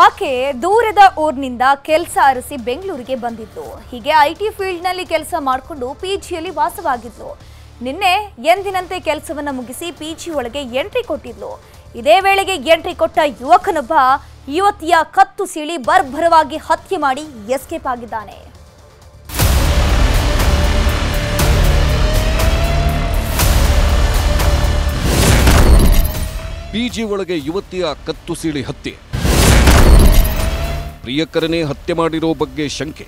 ಆಕೆ ದೂರದ ಊರಿನಿಂದ ಕೆಲಸ ಅರಸಿ ಬೆಂಗಳೂರಿಗೆ ಬಂದಿದ್ದು. ಹೀಗೆ ಐ ಟಿ ಫೀಲ್ಡ್ನಲ್ಲಿ ಕೆಲಸ ಮಾಡಿಕೊಂಡು ಪಿಜಿಯಲ್ಲಿ ವಾಸವಾಗಿದ್ಲು. ನಿನ್ನೆ ಎಂದಿನಂತೆ ಕೆಲಸವನ್ನ ಮುಗಿಸಿ ಪಿಜಿ ಒಳಗೆ ಎಂಟ್ರಿ ಕೊಟ್ಟಿದ್ಲು. ಇದೇ ವೇಳೆಗೆ ಎಂಟ್ರಿ ಕೊಟ್ಟ ಯುವಕನೊಬ್ಬ ಯುವತಿಯ ಕತ್ತು ಸೀಳಿ ಬರ್ಭರವಾಗಿ ಹತ್ಯೆ ಮಾಡಿ ಎಸ್ಕೇಪ್ ಆಗಿದ್ದಾನೆ. ಪಿಜಿ ಒಳಗೆ ಯುವತಿಯ ಕತ್ತು ಸೀಳಿ ಹತ್ಯೆ. ಪ್ರಿಯಕರನೇ ಹತ್ಯೆ ಮಾಡಿರೋ ಬಗ್ಗೆ ಶಂಕೆ.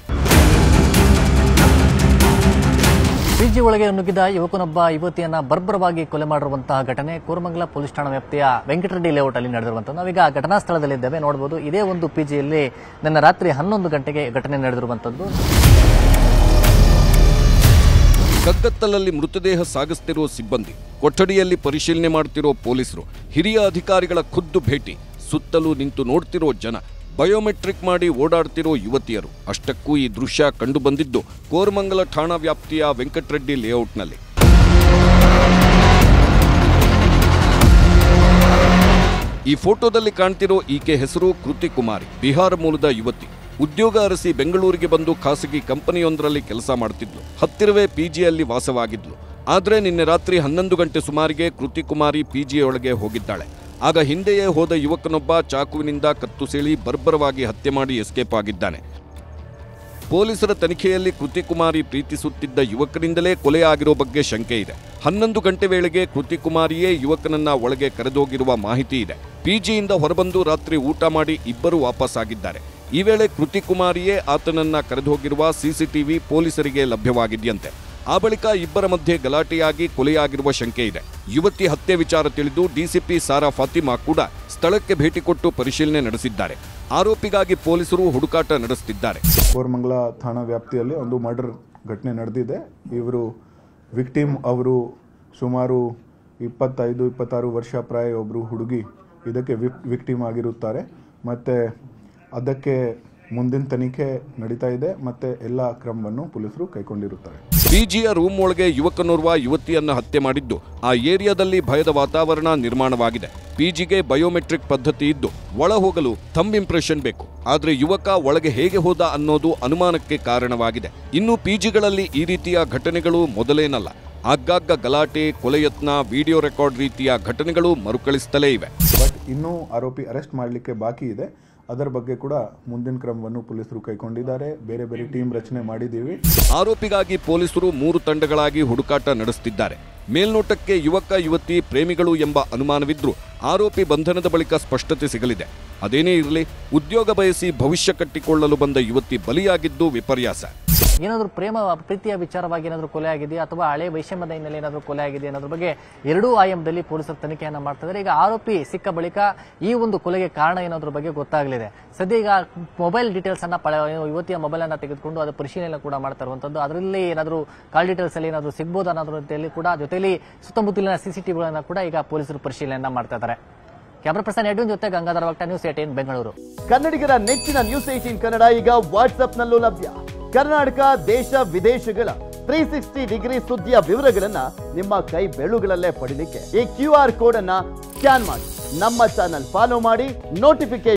ಪಿಜಿ ಒಳಗೆ ನುಗ್ಗಿದ ಯುವಕನೊಬ್ಬ ಯುವತಿಯನ್ನ ಬರ್ಬರವಾಗಿ ಕೊಲೆ ಮಾಡಿರುವಂತಹ ಘಟನೆ ಕೋರಮಂಗಲ ಪೊಲೀಸ್ ಠಾಣಾ ವ್ಯಾಪ್ತಿಯ ವೆಂಕಟರೆಡ್ಡಿ ಲೇಔಟ್ ಅಲ್ಲಿ ನಡೆದಿರುವಂತಹ ನಾವೀಗ ಘಟನಾ ಸ್ಥಳದಲ್ಲಿದ್ದೇವೆ. ನೋಡಬಹುದು ಇದೇ ಒಂದು ಪಿಜಿಯಲ್ಲಿ ನಿನ್ನ ರಾತ್ರಿ ಹನ್ನೊಂದು ಗಂಟೆಗೆ ಘಟನೆ ನಡೆದಿರುವಂತದ್ದು ಕಗ್ಗತ್ತಲಲ್ಲಿ ಮೃತದೇಹ ಸಾಗಿಸ್ತಿರೋ ಸಿಬ್ಬಂದಿ ಕೊಠಡಿಯಲ್ಲಿ ಪರಿಶೀಲನೆ ಮಾಡ್ತಿರೋ ಪೊಲೀಸರು ಹಿರಿಯ ಅಧಿಕಾರಿಗಳ ಖುದ್ದು ಭೇಟಿ ಸುತ್ತಲೂ ನಿಂತು ನೋಡ್ತಿರೋ ಜನ. ಬಯೋಮೆಟ್ರಿಕ್ ಮಾಡಿ ಓಡಾಡ್ತಿರೋ ಯುವತಿಯರು. ಅಷ್ಟಕ್ಕೂ ಈ ದೃಶ್ಯ ಕಂಡುಬಂದಿದ್ದು ಕೋರಮಂಗಲ ಠಾಣಾ ವ್ಯಾಪ್ತಿಯ ವೆಂಕಟರೆಡ್ಡಿ ಲೇಔಟ್ನಲ್ಲಿ. ಈ ಫೋಟೋದಲ್ಲಿ ಕಾಣ್ತಿರೋ ಈಕೆ ಹೆಸರು ಕೃತಿ ಕುಮಾರಿ, ಬಿಹಾರ ಮೂಲದ ಯುವತಿ. ಉದ್ಯೋಗ ಅರಸಿ ಬೆಂಗಳೂರಿಗೆ ಬಂದು ಖಾಸಗಿ ಕಂಪನಿಯೊಂದರಲ್ಲಿ ಕೆಲಸ ಮಾಡ್ತಿದ್ಲು. ಹತ್ತಿರವೇ ಪಿಜಿಯಲ್ಲಿ ವಾಸವಾಗಿದ್ಲು. ಆದರೆ ನಿನ್ನೆ ರಾತ್ರಿ ಹನ್ನೊಂದು ಗಂಟೆ ಸುಮಾರಿಗೆ ಕೃತಿ ಕುಮಾರಿ ಪಿಜಿಯೊಳಗೆ ಹೋಗಿದ್ದಾಳೆ. ಆಗ ಹಿಂದೆಯೇ ಹೋದ ಯುವಕನೊಬ್ಬ ಚಾಕುವಿನಿಂದ ಕತ್ತು ಸೇಳಿ ಬರ್ಬರವಾಗಿ ಹತ್ಯೆ ಮಾಡಿ ಎಸ್ಕೇಪ್ ಆಗಿದ್ದಾನೆ. ಪೊಲೀಸರ ತನಿಖೆಯಲ್ಲಿ ಕೃತಿ ಕುಮಾರಿ ಪ್ರೀತಿಸುತ್ತಿದ್ದ ಯುವಕನಿಂದಲೇ ಕೊಲೆ ಆಗಿರೋ ಬಗ್ಗೆ ಶಂಕೆ ಇದೆ. ಹನ್ನೊಂದು ಗಂಟೆ ವೇಳೆಗೆ ಕೃತಿ ಕುಮಾರಿಯೇ ಯುವಕನನ್ನ ಒಳಗೆ ಕರೆದೋಗಿರುವ ಮಾಹಿತಿ ಇದೆ. ಪಿಜಿಯಿಂದ ಹೊರಬಂದು ರಾತ್ರಿ ಊಟ ಮಾಡಿ ಇಬ್ಬರು ವಾಪಸ್ಸಾಗಿದ್ದಾರೆ. ಈ ವೇಳೆ ಕೃತಿ ಕುಮಾರಿಯೇ ಆತನನ್ನ ಕರೆದೋಗಿರುವ ಸಿಸಿಟಿವಿ ಪೊಲೀಸರಿಗೆ ಲಭ್ಯವಾಗಿದೆಯಂತೆ. ಆ ಬಳಿಕ ಇಬ್ಬರ ಮಧ್ಯೆ ಗಲಾಟೆಯಾಗಿ ಕೊಲೆಯಾಗಿರುವ ಶಂಕೆ ಇದೆ. ಯುವತಿ ಹತ್ಯೆ ವಿಚಾರ ತಿಳಿದು ಡಿಸಿಪಿ ಸಾರಾ ಫಾತಿಮಾ ಕೂಡ ಸ್ಥಳಕ್ಕೆ ಭೇಟಿ ಕೊಟ್ಟು ಪರಿಶೀಲನೆ ನಡೆಸಿದ್ದಾರೆ. ಆರೋಪಿಗಾಗಿ ಪೊಲೀಸರು ಹುಡುಕಾಟ ನಡೆಸುತ್ತಿದ್ದಾರೆ. ಕೋರ್ಮಂಗ್ಲಾ ಠಾಣಾ ವ್ಯಾಪ್ತಿಯಲ್ಲಿ ಒಂದು ಮರ್ಡರ್ ಘಟನೆ ನಡೆದಿದೆ. ಇವರು ವಿಕ್ಟಿಮ್ ಅವರು ಸುಮಾರು ಇಪ್ಪತ್ತೈದು, ಇಪ್ಪತ್ತಾರು ವರ್ಷ ಪ್ರಾಯ ಒಬ್ಬರು ಹುಡುಗಿ ಇದಕ್ಕೆ ವಿಕ್, ವಿಕ್ಟಿಮ್ ಆಗಿರುತ್ತಾರೆ. ಮತ್ತು ಅದಕ್ಕೆ ಮುಂದಿನ ತನಿಖೆ ನಡೀತಾ ಇದೆ ಮತ್ತೆ ಎಲ್ಲ ಕ್ರಮವನ್ನು ಪೊಲೀಸರು ಕೈಗೊಂಡಿರುತ್ತಾರೆ. ಪಿಜಿಯ ರೂಮ್ ಒಳಗೆ ಯುವಕನೋರ್ವ ಯುವತಿಯನ್ನು ಹತ್ಯೆ ಮಾಡಿದ್ದು. ಆ ಏರಿಯಾದಲ್ಲಿ ಭಯದ ವಾತಾವರಣ ನಿರ್ಮಾಣವಾಗಿದೆ. ಪಿಜಿಗೆ ಬಯೋಮೆಟ್ರಿಕ್ ಪದ್ಧತಿ ಇದ್ದು ಒಳ ಹೋಗಲು ಥಂಬ್ ಇಂಪ್ರೆಷನ್ ಬೇಕು. ಆದರೆ ಯುವಕ ಒಳಗೆ ಹೇಗೆ ಹೋದ ಅನ್ನೋದು ಅನುಮಾನಕ್ಕೆ ಕಾರಣವಾಗಿದೆ. ಇನ್ನು ಪಿಜಿಗಳಲ್ಲಿ ಈ ರೀತಿಯ ಘಟನೆಗಳು ಮೊದಲೇನಲ್ಲ. ಆಗಾಗ ಗಲಾಟೆ ಕೊಲೆಯತ್ನ ವಿಡಿಯೋ ರೆಕಾರ್ಡ್ ರೀತಿಯ ಘಟನೆಗಳು ಮರುಕಳಿಸುತ್ತಲೇ ಇವೆ. ಬಟ್ ಇನ್ನೂ ಆರೋಪಿ ಅರೆಸ್ಟ್ ಮಾಡಲಿಕ್ಕೆ ಬಾಕಿ ಇದೆ. ಅದರ ಬಗ್ಗೆ ಕೂಡ ಮುಂದಿನ ಕ್ರಮವನ್ನು ಪೊಲೀಸರು ಕೈಗೊಂಡಿದ್ದಾರೆ. ಬೇರೆ ಬೇರೆ ಟೀಮ್ ರಚನೆ ಮಾಡಿದ್ದೀವಿ. ಆರೋಪಿಗಾಗಿ ಪೊಲೀಸರು ಮೂರು ತಂಡಗಳಾಗಿ ಹುಡುಕಾಟ ನಡೆಸುತ್ತಿದ್ದಾರೆ ಮೇಲ್ನೋಟಕ್ಕೆ ಯುವಕ, ಯುವತಿ, ಪ್ರೇಮಿಗಳು ಎಂಬ ಅನುಮಾನವಿದ್ರು ಆರೋಪಿ ಬಂಧನದ ಬಳಿಕ ಸ್ಪಷ್ಟತೆ ಸಿಗಲಿದೆ. ಅದೇನೇ ಇರಲಿ, ಉದ್ಯೋಗ ಬಯಸಿ ಭವಿಷ್ಯ ಕಟ್ಟಿಕೊಳ್ಳಲು ಬಂದ ಯುವತಿ ಬಲಿಯಾಗಿದ್ದು ವಿಪರ್ಯಾಸ. ಏನಾದರೂ ಪ್ರೇಮ, ಪ್ರೀತಿಯ ವಿಚಾರವಾಗಿ ಏನಾದರೂ ಕೊಲೆ ಆಗಿದೆ ಅಥವಾ ಹಳೆ ವೈಷಮ್ಯದ ಹಿನ್ನೆಲೆ ಏನಾದರೂ ಕೊಲೆ ಆಗಿದೆ ಅನ್ನೋದ್ರ ಬಗ್ಗೆ ಎರಡೂ ಆಯಾಮದಲ್ಲಿ ಪೊಲೀಸರು ತನಿಖೆಯನ್ನು ಮಾಡ್ತಿದ್ದಾರೆ ಈಗ ಆರೋಪಿ ಸಿಕ್ಕ ಬಳಿಕ ಈ ಒಂದು ಕೊಲೆಗೆ ಕಾರಣ ಏನಾದ್ರ ಬಗ್ಗೆ ಗೊತ್ತಾಗಲಿದೆ. ಸದ್ಯ ಈಗ ಮೊಬೈಲ್ ಡೀಟೇಲ್ಸ್ ಅನ್ನ ಯುವತಿಯ ಮೊಬೈಲ್ ಅನ್ನ ತೆಗೆದುಕೊಂಡು ಅದು ಪರಿಶೀಲನೆ ಕೂಡ ಮಾಡ್ತಾ ಇರುವಂತದ್ದು. ಅದರಲ್ಲಿ ಏನಾದರೂ ಕಾಲ್ ಡೀಟೇಲ್ಸ್ ಅಲ್ಲಿ ಏನಾದರೂ ಸಿಗ್ಬೋದು ಅನ್ನೋದ್ರ ಕೂಡ ಕೂಡ ಜೊತೆಲಿ ಸುತ್ತಮುತ್ತಲಿನ ಸಿಸಿಟಿವಿಗಳನ್ನ ಕೂಡ ಈಗ ಪೊಲೀಸರು ಪರಿಶೀಲನೆ ಮಾಡ್ತಾ ಇದ್ದಾರೆ. ಕ್ಯಾಮ್ರಾ ಪರ್ಸನ್ ಎಡ್ವಿನ್ ಜೊತೆ ಗಂಗಾಧರ ವಕ್ಟ ನ್ಯೂಸ್ ಏಟೀನ್ ಬೆಂಗಳೂರು. ಕನ್ನಡಿಗರ ನೆಚ್ಚಿನ ನ್ಯೂಸ್ ಏಟೀನ್ ಕನ್ನಡ ಈಗ ವಾಟ್ಸ್ಆಪ್ನಲ್ಲೂ ಲಭ್ಯ. ಕರ್ನಾಟಕ, ದೇಶ, ವಿದೇಶಗಳ ತ್ರೀ ಸಿಕ್ಸ್ಟಿ ಡಿಗ್ರಿ ಸುದ್ದಿಯ ವಿವರಗಳನ್ನ ನಿಮ್ಮ ಕೈ ಬೆಳುಗಳಲ್ಲೇ ಪಡಿಲಿಕ್ಕೆ ಈ ಕ್ಯೂ ಆರ್ ಕೋಡ್ ಅನ್ನ ಸ್ಕ್ಯಾನ್ ಮಾಡಿ. ನಮ್ಮ ಚಾನಲ್ ಫಾಲೋ ಮಾಡಿ ನೋಟಿಫಿಕೇಶನ್